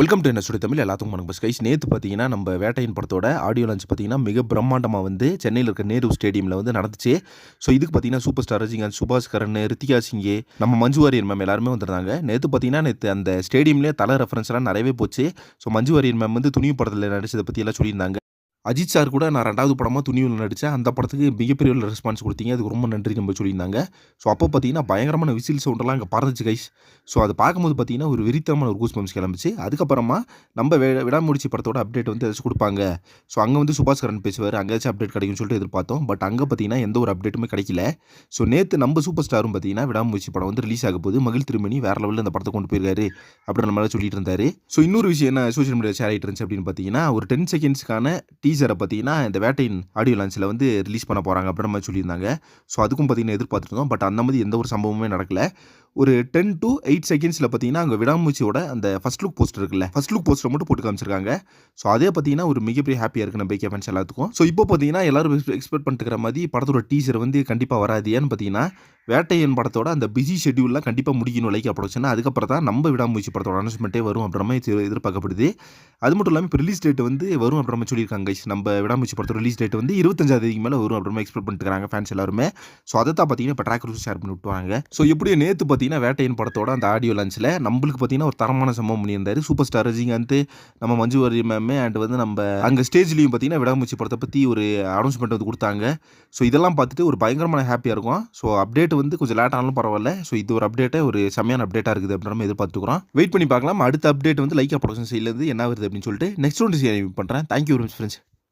Welcome to என்ன சுடி தமிழ் எல்லாத்துக்கும் வணக்கம். பஸ் கைஸ் நேற்று பார்த்தீங்கன்னா நம்ம வேட்டையின் படத்தோட ஆடியோ லான்ச் பார்த்தீங்கன்னா மிக பிரம்மாண்டமாக வந்து சென்னையில் இருக்க நேரு ஸ்டேடியமில் வந்து நடந்துச்சு. ஸோ இதுக்கு பார்த்தீங்கன்னா சூப்பர் ஸ்டார் ரஜினிகாந்த் சுபாஷ் கரன் ரித்திகா சிங்கே நம்ம மஞ்சு வாரியர் மேம் எல்லாருமே வந்திருந்தாங்க. நேற்று பார்த்தீங்கன்னா நேற்று அந்த ஸ்டேடியம்லேயே தலை ரெஃபரன்ஸ்லாம் நிறையவே போச்சு. ஸோ மஞ்சு வாரியர் மேம் வந்து துணிவு படத்தில் நடிச்சதை பற்றியெல்லாம் சொல்லியிருந்தாங்க. அஜித் சார் கூட நான் ரெண்டாவது படமாக துணிவில் நடித்தேன் அந்த படத்துக்கு மிகப்பெரிய ஒரு ரெஸ்பான்ஸ் கொடுத்தீங்க. அதுக்கு ரொம்ப நன்றி நம்ம சொல்லியிருந்தாங்க. ஸோ அப்போ பார்த்தீங்கன்னா பயங்கரமான விசில் சவுண்டெல்லாம் அங்கே பறந்துச்சு கைஸ் ஸோ அதை பார்க்கும்போது பார்த்தீங்கன்னா ஒரு விரித்தமான ஒரு கூஸ் பம்ஸ் கிளம்பிச்சு. அதுக்கப்புறமா நம்ம வே விடாமுடிச்சு படத்தோட அப்டேட் வந்து ஏதாச்சும் கொடுப்பாங்க. ஸோ அங்கே வந்து சுபாஷ் கரன் பேசுவார் அங்கேயாச்சும் அப்டேட் கிடைக்கும்னு சொல்லிட்டு எதிர்பார்த்தோம். பட் அங்கே பார்த்தீங்கன்னா எந்த ஒரு அப்டேட்டுமே கிடைக்கல. ஸோ நேற்று நம்ம சூப்பர் ஸ்டாரும் பார்த்தீங்கன்னா விடாமுயற்சி படம் வந்து ரிலீஸ் ஆக போது மகிழ் திருமணி வேறு லெவலில் அந்த படத்தை கொண்டு போயிருக்காரு. அப்படின்னு நம்மளால சொல்லிட்டு இருந்தாரு. ஸோ இன்னொரு விஷயம் என்ன சோஷியல் மீடியா ஷேர் ஆகிட்டு இருந்துச்சு அப்படின்னு பார்த்தீங்கன்னா ஒரு டென் செகண்ட்ஸ்க்கான டீசரை பார்த்தீங்கன்னா இந்த வேட்டையின் ஆடியோ லான்ச்சில் வந்து ரிலீஸ் பண்ண போகிறாங்க அப்படின்னு மாதிரி சொல்லியிருந்தாங்க. ஸோ அதுக்கும் பார்த்தீங்கன்னா எதிர்பார்த்துருந்தோம் பட் அந்த மாதிரி எந்த ஒரு சம்பவமே நடக்கலை. ஒரு டென் டு எயிட் செகண்ட்ஸில் பார்த்தீங்கன்னா அங்கே விடாமூச்சியோட அந்த ஃபஸ்ட் லுக் போஸ்டர் இருக்குல்ல ஃபஸ்ட் லுக் போஸ்டர் மட்டும் போட்டு காமிச்சிருக்காங்க. ஸோ அதே பார்த்தீங்கன்னா ஒரு மிகப்பெரிய ஹாப்பியாக இருக்குது நம்ம கேஃபன்ஸ் எல்லாத்துக்கும். ஸோ இப்போ பார்த்தீங்கன்னா எல்லாரும் எக்ஸ்பெக்ட் பண்ணிட்டு மாதிரி படத்தோட டீசர் வந்து கண்டிப்பாக வராது. ஏன்னு பார்த்தீங்கன்னா வேட்டையன் படத்தோட அந்த பிஸி ஷெட்யூல்லாம் கண்டிப்பாக முடிக்கணும் லைக் ப்ரொடக்ஷன் அதுக்கப்புறம் தான் நம்ம விடாமூச்சி படத்தோட அனௌன்ஸ்மெண்ட்டே வரும் அப்படின்ற மாதிரி எதிர்பார்க்கப்படுது. அது மட்டும் இல்லாமல் இப்போ ரிலீஸ் டேட் வந்து வரும் அப்படின்ற மாதிரி சொல்லியிருக்காங்க நம்ம விடாமூச்சி படத்தோட ரிலீஸ் டேட் வந்து இருபத்தஞ்சாம் தேதிக்கு மேலே வரும் அப்படின்ற எக்ஸ்பெக்ட் பண்ணிட்டு ஃபேன்ஸ் எல்லாருமே. ஸோ அதை தான் பார்த்தீங்கன்னா இப்போ ட்ராக் ஷேர் பண்ணி விட்டுவாங்க ஸோ எப்படி நேற்று பார்த்தீங்கன்னா வேட்டையின் படத்தோட அந்த ஆடியோ லஞ்சில் நம்மளுக்கு பார்த்தீங்கன்னா ஒரு தரமான சம்பவம் பண்ணியிருந்தார். சூப்பர் ஸ்டார் ரஜினிகாந்த் நம்ம மஞ்சு வாரி மேமே அண்ட் வந்து நம்ம அங்கே ஸ்டேஜ்லேயும் பார்த்தீங்கன்னா விடாமூச்சி படத்தை பற்றி ஒரு அனௌன்ஸ்மெண்ட் வந்து கொடுத்தாங்க. ஸோ இதெல்லாம் பார்த்துட்டு ஒரு பயங்கரமான ஹாப்பியாக இருக்கும். ஸோ அப்டேட் வந்து கொஞ்சம் லேட் ஆனாலும் பரவாயில்ல. ஸோ இது ஒரு அப்டேட்டை ஒரு செம்மையான அப்டேட்டாக இருக்குது அப்படின்ற மாதிரி எதிர்பார்த்துக்கிறோம். வெயிட் பண்ணி பார்க்கலாம். அடுத்த அப்டேட் வந்து லைக்கா ப்ரொடக்ஷன் சைட்லேருந்து என்ன வருது அப்படின்னு சொல்லிட்டு நெக்ஸ்ட் ஒன்று பண்ணுறேன் தேங்க்யூ வெரி மச் ஃப்ரெண்ட்ஸ்